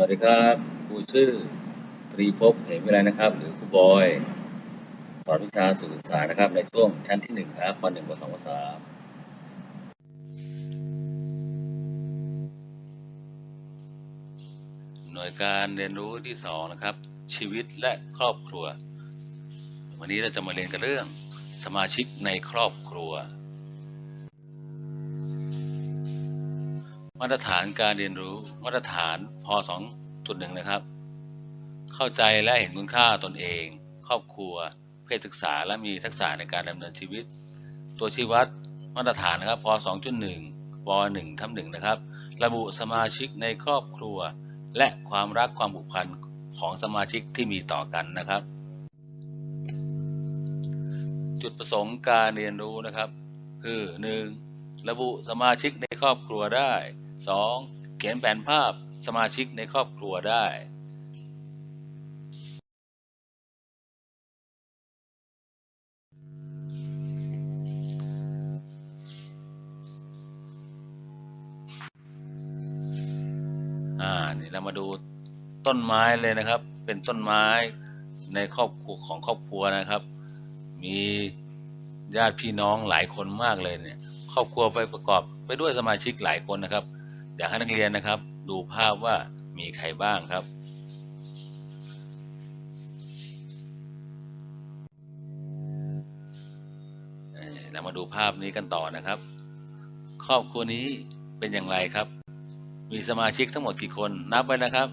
วัสดีครับครูชื่อตรีภพเหมวิไลนะครับ หรือครูบอยสอนวิชาสื่อศึกษานะครับ ในช่วงชั้นที่หนึ่งครับปหนึ่งปสองปสามหน่วยการเรียนรู้ที่สองนะครับ ชีวิตและครอบครัว วันนี้เราจะมาเรียนกันเรื่องสมาชิกในครอบครัว มาตรฐานการเรียนรู้ มาตรฐานพอ2.1 นะครับ เข้าใจและเห็นคุณค่าตนเอง ครอบครัว เพศศึกษาและมีทักษะในการดำเนินชีวิต ตัวชี้วัดมาตรฐานนะครับพอ2.1ว1ทับ1นะครับ ระบุสมาชิกในครอบครัว และความรักความผูกพันของสมาชิกที่มีต่อกันนะครับ จุดประสงค์การเรียนรู้นะครับ คือ 1. ระบุสมาชิกในครอบครัวได้ 2. เขียนแผนภาพสมาชิกในครอบครัวได้อ่านี่เรามาดูต้นไม้เลยนะครับ เป็นต้นไม้ในครอบครัวของครอบครัวนะครับ มีญาติพี่น้องหลายคนมากเลยเนี่ย ครอบครัวไปประกอบไปด้วยสมาชิกหลายคนนะครับ อยากให้นักเรียนนะครับ ดูภาพว่ามีใครบ้างครับ เรามาดูภาพนี้กันต่อนะครับ ครอบครัวนี้เป็นอย่างไรครับ มีสมาชิกทั้งหมดกี่คนนับไว้นะครับ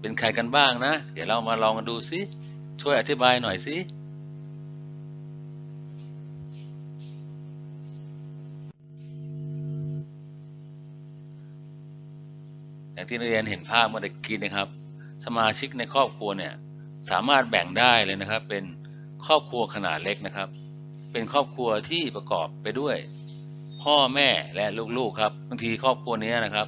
เป็นใครกันบ้างนะ เดี๋ยวเรามาลองกันดูสิช่วยอธิบายหน่อยสิ อย่างที่นักเรียนเห็นภาพเมื่อตะกี้นะครับ สมาชิกในครอบครัวเนี่ยสามารถแบ่งได้เลยนะครับ เป็นครอบครัวขนาดเล็กนะครับ เป็นครอบครัวที่ประกอบไปด้วย พ่อแม่และลูกๆครับบางทีครอบครัวนี้นะครับ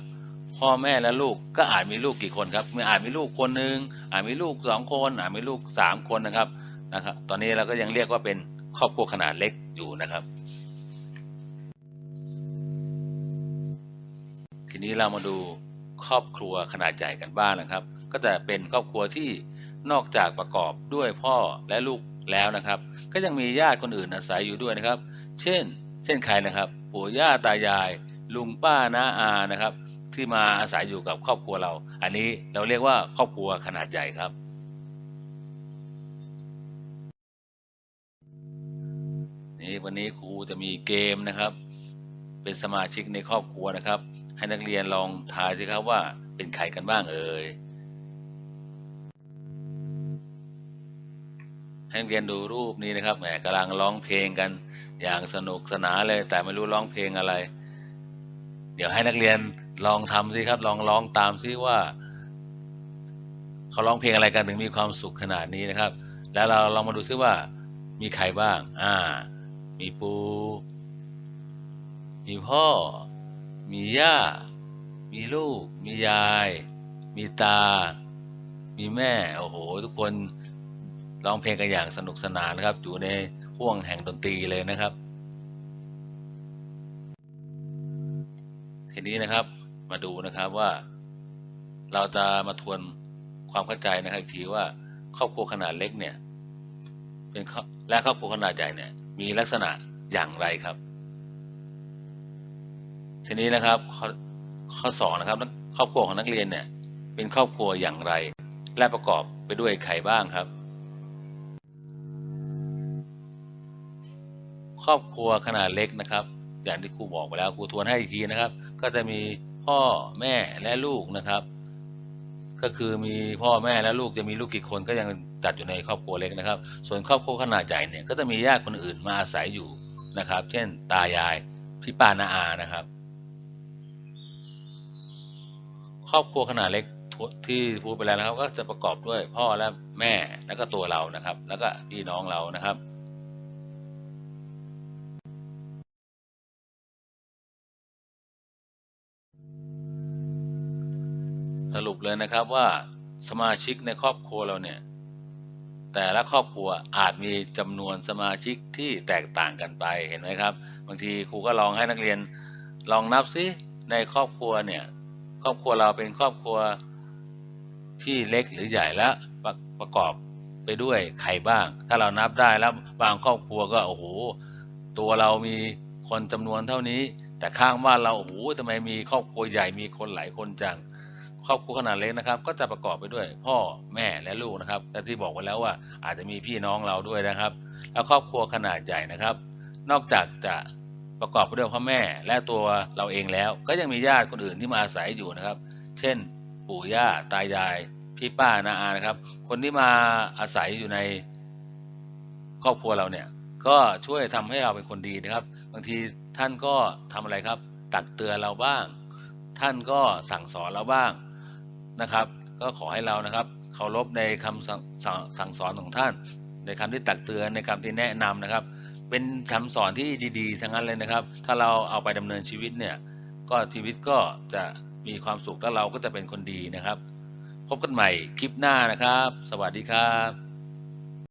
พ่อแม่และลูกก็อาจมีลูกกี่คนครับมีอาจมีลูกคนหนึ่งอาจมีลูกสองคนอาจมีลูกสามคนนะครับนะครับ ตอนนี้เราก็ยังเรียกว่าเป็นครอบครัวขนาดเล็กอยู่นะครับ ทีนี้เรามาดู ครอบครัวขนาดใหญ่กันบ้างนะครับ ก็จะเป็นครอบครัวที่นอกจากประกอบด้วยพ่อและลูกแล้วนะครับ ก็ยังมีญาติคนอื่นอาศัยอยู่ด้วยนะครับ เช่น เช่นใครนะครับปู่ย่าตายาย ลุงป้าน้าอานะครับ ที่มาอาศัยอยู่กับครอบครัวเรา อันนี้เราเรียกว่าครอบครัวขนาดใหญ่ครับ นี่วันนี้ครูจะมีเกมนะครับ เป็นสมาชิกในครอบครัวนะครับ ให้นักเรียนลองทายสิครับว่าเป็นใครกันบ้างเอ่ยให้นักเรียนดูรูปนี้นะครับแหมกำลังร้องเพลงกันอย่างสนุกสนานเลย แต่ไม่รู้ร้องเพลงอะไร เดี๋ยวให้นักเรียนลองทำสิครับ ลองร้องตามซิว่าเขาร้องเพลงอะไรกันถึงมีความสุขขนาดนี้นะครับ แล้วเราลองมาดูซิว่ามีใครบ้าง อ่า มีปู มีพ่อ มีย่า มีลูก มียาย มีตา มีแม่ โอ้โห ทุกคนร้องเพลงกันอย่างสนุกสนานนะครับ อยู่ในห่วงแห่งดนตรีเลยนะครับ ทีนี้นะครับ มาดูนะครับว่า เราจะมาทวนความเข้าใจนะครับทีว่าครอบครัวขนาดเล็กเนี่ย เป็นและครอบครัวขนาดใหญ่เนี่ย มีลักษณะอย่างไรครับ ทีนี้นะครับข้อข้อสองนะครับครอบครัวของนักเรียนเนี่ย เป็นครอบครัวอย่างไร และประกอบไปด้วยใครบ้างครับ ครอบครัวขนาดเล็กนะครับ อย่างที่ครูบอกไปแล้วครูทวนให้อีกทีนะครับ ก็จะมีพ่อแม่และลูกนะครับ ก็คือมีพ่อแม่และลูกจะมีลูกกี่คนก็ยังจัดอยู่ในครอบครัวเล็กนะครับ ส่วนครอบครัวขนาดใหญ่เนี่ยก็จะมีญาติคนอื่นมาอาศัยอยู่นะครับ เช่น ตายายพี่ป้านาอานะครับ ครอบครัวขนาดเล็กที่พูดไปแล้วนะครับ ก็จะประกอบด้วยพ่อและแม่แล้วก็ตัวเรานะครับ แล้วก็พี่น้องเรานะครับสรุปเลยนะครับว่าสมาชิกในครอบครัวเราเนี่ย แต่ละครอบครัวอาจมีจำนวนสมาชิกที่แตกต่างกันไปเห็นไหมครับ บางทีครูก็ลองให้นักเรียนลองนับซิในครอบครัวเนี่ย ครอบครัวเราเป็นครอบครัวที่เล็กหรือใหญ่และประประกอบไปด้วยใครบ้าง ถ้าเรานับได้แล้วบางครอบครัวก็โอ้โหตัวเรามีคนจำนวนเท่านี้ แต่ข้างบ้านเราโอ้โหทำไมมีครอบครัวใหญ่มีคนหลายคนจังครอบครัวขนาดเล็กนะครับ ก็จะประกอบไปด้วย พ่อแม่และลูกนะครับและที่บอกไว้แล้วว่าอาจจะมีพี่น้องเราด้วยนะครับ แล้วครอบครัวขนาดใหญ่นะครับ นอกจากจะ ประกอบไปด้วยพ่อแม่และตัวเราเองแล้ว ก็ยังมีญาติคนอื่นที่มาอาศัยอยู่นะครับ เช่น ปู่ย่าตายาย พี่ป้านาอานะครับ คนที่มาอาศัยอยู่ในครอบครัวเราเนี่ย ก็ช่วยทำให้เราเป็นคนดีนะครับ บางทีท่านก็ทำอะไรครับ ตักเตือนเราบ้าง ท่านก็สั่งสอนเราบ้างนะครับ ก็ขอให้เรานะครับเคารพในคำสั่งสั่งสั่งสอนของท่าน ในคำที่ตักเตือนในคำที่แนะนำนะครับ เป็นคำสอนที่ดีๆ ทั้งนั้นเลยนะครับ ถ้าเราเอาไปดำเนินชีวิตเนี่ย ก็ชีวิตก็จะมีความสุขแล้วเราก็จะเป็นคนดีนะครับ พบกันใหม่คลิปหน้านะครับ สวัสดีครับ